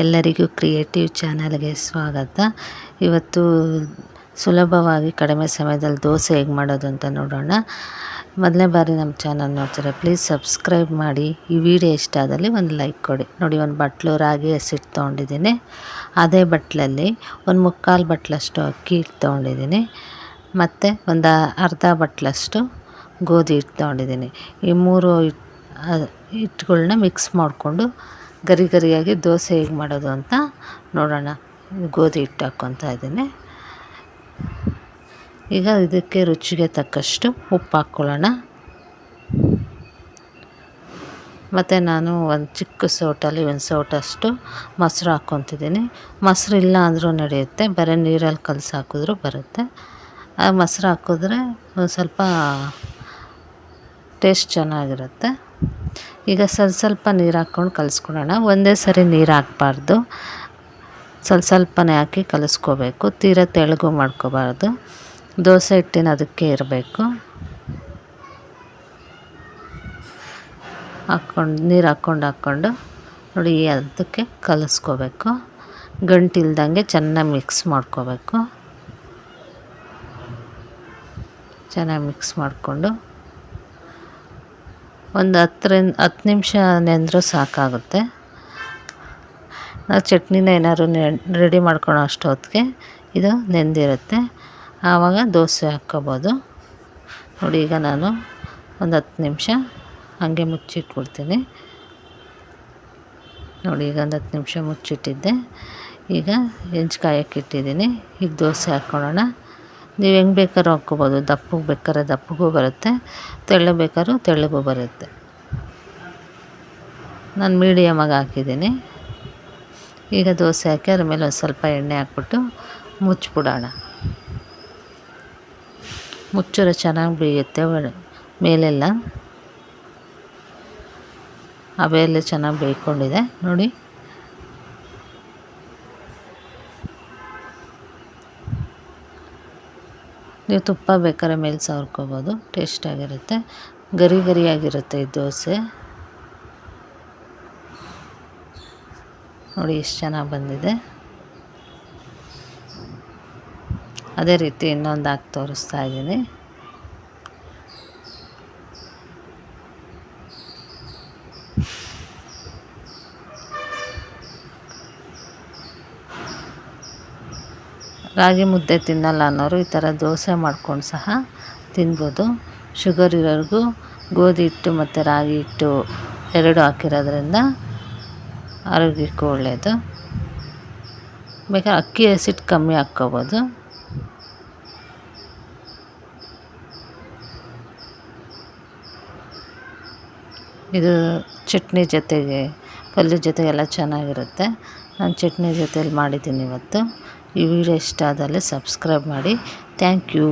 ಎಲ್ಲರಿಗೂ ಕ್ರಿಯೇಟಿವ್ ಚಾನಲ್ಗೆ ಸ್ವಾಗತ. ಇವತ್ತು ಸುಲಭವಾಗಿ ಕಡಿಮೆ ಸಮಯದಲ್ಲಿ ದೋಸೆ ಹೇಗೆ ಮಾಡೋದು ಅಂತ ನೋಡೋಣ. ಮೊದಲನೇ ಬಾರಿ ನಮ್ಮ ಚಾನಲ್ ನೋಡ್ತಾರೆ ಪ್ಲೀಸ್ ಸಬ್ಸ್ಕ್ರೈಬ್ ಮಾಡಿ. ಈ ವಿಡಿಯೋ ಇಷ್ಟ ಆದಲ್ಲಿ ಒಂದು ಲೈಕ್ ಕೊಡಿ. ನೋಡಿ, ಒಂದು ಬಟ್ಲು ರಾಗಿ ಹಸಿಟ್ಟು ತೊಗೊಂಡಿದ್ದೀನಿ. ಅದೇ ಬಟ್ಲಲ್ಲಿ ಒಂದು ಮುಕ್ಕಾಲು ಬಟ್ಲಷ್ಟು ಅಕ್ಕಿ ಹಿಟ್ಟು ತೊಗೊಂಡಿದ್ದೀನಿ. ಮತ್ತು ಒಂದು ಅರ್ಧ ಬಟ್ಲಷ್ಟು ಗೋಧಿ ಹಿಟ್ಟು ತೊಗೊಂಡಿದ್ದೀನಿ. ಈ ಮೂರು ಹಿಟ್ಟುಗಳ್ನ ಮಿಕ್ಸ್ ಮಾಡಿಕೊಂಡು ಗರಿ ಗರಿಯಾಗಿ ದೋಸೆ ಹೇಗೆ ಮಾಡೋದು ಅಂತ ನೋಡೋಣ. ಗೋಧಿ ಹಿಟ್ಟು ಹಾಕ್ಕೊತಾ ಇದ್ದೀನಿ. ಈಗ ಇದಕ್ಕೆ ರುಚಿಗೆ ತಕ್ಕಷ್ಟು ಉಪ್ಪು ಹಾಕ್ಕೊಳ್ಳೋಣ. ಮತ್ತು ನಾನು ಒಂದು ಚಿಕ್ಕ ಸೌಟಲ್ಲಿ ಒಂದು ಸೌಟಷ್ಟು ಮೊಸರು ಹಾಕ್ಕೊತಿದ್ದೀನಿ. ಮೊಸರು ಇಲ್ಲ ಅಂದರೂ ನಡೆಯುತ್ತೆ, ಬರೀ ನೀರಲ್ಲಿ ಕಲಸಿ ಹಾಕಿದ್ರೂ ಬರುತ್ತೆ. ಆ ಮೊಸರು ಹಾಕಿದ್ರೆ ಒಂದು ಸ್ವಲ್ಪ ಟೇಸ್ಟ್ ಚೆನ್ನಾಗಿರುತ್ತೆ. ಈಗ ಸ್ವಲ್ಪ ಸ್ವಲ್ಪ ನೀರು ಹಾಕ್ಕೊಂಡು ಕಲಿಸ್ಕೊಡೋಣ. ಒಂದೇ ಸರಿ ನೀರು ಹಾಕ್ಬಾರ್ದು. ಸ್ವಲ್ಪ ಸ್ವಲ್ಪನೇ ಹಾಕಿ ಕಲಿಸ್ಕೋಬೇಕು. ತೀರ ತೆಳಗು ಮಾಡ್ಕೋಬಾರ್ದು. ದೋಸೆ ಹಿಟ್ಟಿನ ಅದಕ್ಕೆ ಇರಬೇಕು. ಹಾಕ್ಕೊಂಡು, ನೀರು ಹಾಕ್ಕೊಂಡು ಹಾಕ್ಕೊಂಡು ನೋಡಿ ಅದಕ್ಕೆ ಕಲಿಸ್ಕೋಬೇಕು. ಗಂಟಿಲ್ದಂಗೆ ಚೆನ್ನಾಗಿ ಮಿಕ್ಸ್ ಮಾಡ್ಕೋಬೇಕು. ಚೆನ್ನಾಗಿ ಮಿಕ್ಸ್ ಮಾಡಿಕೊಂಡು ಒಂದು ಹತ್ತರಿಂದ ಹತ್ತು ನಿಮಿಷ ನೆಂದರೂ ಸಾಕಾಗುತ್ತೆ. ನಾವು ಚಟ್ನಿನ ಏನಾದ್ರು ರೆಡಿ ಮಾಡ್ಕೊಳೋ ಅಷ್ಟೊತ್ತಿಗೆ ಇದು ನೆಂದಿರುತ್ತೆ. ಆವಾಗ ದೋಸೆ ಹಾಕ್ಕೋಬೋದು. ನೋಡಿ ಈಗ ನಾನು ಒಂದು ಹತ್ತು ನಿಮಿಷ ಹಾಗೆ ಮುಚ್ಚಿಟ್ಬಿಡ್ತೀನಿ. ನೋಡಿ ಈಗ ಒಂದು ಹತ್ತು ನಿಮಿಷ ಮುಚ್ಚಿಟ್ಟಿದ್ದೆ. ಈಗ ಹೆಂಚು ಕಾಯಕ್ಕಿಟ್ಟಿದ್ದೀನಿ ಈಗ ದೋಸೆ ಹಾಕ್ಕೊಳ್ಳೋಣ ನೀವು ಹೆಂಗೆ ಬೇಕಾದ್ರೂ ಹಾಕ್ಕೋಬೋದು. ದಪ್ಪಗೆ ಬೇಕಾದ್ರೆ ದಪ್ಪಗೂ ಬರುತ್ತೆ, ತೆಳ್ಳಗೆ ಬೇಕಾದ್ರೂ ತೆಳ್ಳಗೂ ಬರುತ್ತೆ. ನಾನು ಮೀಡಿಯಮಾಗಿ ಹಾಕಿದ್ದೀನಿ. ಈಗ ದೋಸೆ ಹಾಕಿ ಅದ್ರ ಮೇಲೆ ಒಂದು ಸ್ವಲ್ಪ ಎಣ್ಣೆ ಹಾಕ್ಬಿಟ್ಟು ಮುಚ್ಚಿಬಿಡೋಣ ಮುಚ್ಚಿದ್ರೆ ಚೆನ್ನಾಗಿ ಬೇಯುತ್ತೆ ಮೇಲೆಲ್ಲ. ಅವೆಲ್ಲ ಚೆನ್ನಾಗಿ ಬೇಯ್ಕೊಂಡಿದೆ. ನೋಡಿ. ನೀವು ತುಪ್ಪ ಬೇಕಾದ್ರೆ ಮೇಲೆ ಸವರ್ಕೋಬೋದು. ಟೇಸ್ಟಾಗಿರುತ್ತೆ ಗರಿ ಗರಿಯಾಗಿರುತ್ತೆ ಈ ದೋಸೆ. ನೋಡಿ ಎಷ್ಟು ಚೆನ್ನಾಗಿ ಬಂದಿದೆ. ಅದೇ ರೀತಿ ಇನ್ನೊಂದು ಹಾಕಿ ತೋರಿಸ್ತಾ ಇದ್ದೀನಿ. ರಾಗಿ ಮುದ್ದೆ ತಿನ್ನಲ್ಲ ಅನ್ನೋರು ಈ ಥರ ದೋಸೆ ಮಾಡ್ಕೊಂಡು ಸಹ ತಿನ್ಬೋದು. ಶುಗರ್ ಇರೋರಿಗೂ ಗೋಧಿ ಹಿಟ್ಟು ಮತ್ತು ರಾಗಿ ಹಿಟ್ಟು ಎರಡು ಹಾಕಿರೋದ್ರಿಂದ ಆರೋಗ್ಯಕ್ಕೂ ಒಳ್ಳೆಯದು ಬೇಕಾದ್ರೆ ಅಕ್ಕಿ ಹಸಿಟ್ಟು ಕಮ್ಮಿ ಹಾಕ್ಕೋಬೋದು. ಇದು ಚಟ್ನಿ ಜೊತೆಗೆ ಪಲ್ಯ ಜೊತೆಗೆಲ್ಲ ಚೆನ್ನಾಗಿರುತ್ತೆ. ನಾನು ಚಟ್ನಿ ಜೊತೆಯಲ್ಲಿ ಮಾಡಿದ್ದೀನಿ ಇವತ್ತು. ಈ ವಿಡಿಯೋ ಇಷ್ಟ ಆದಲ್ಲಿ ಸಬ್ಸ್ಕ್ರೈಬ್ ಮಾಡಿ. Thank you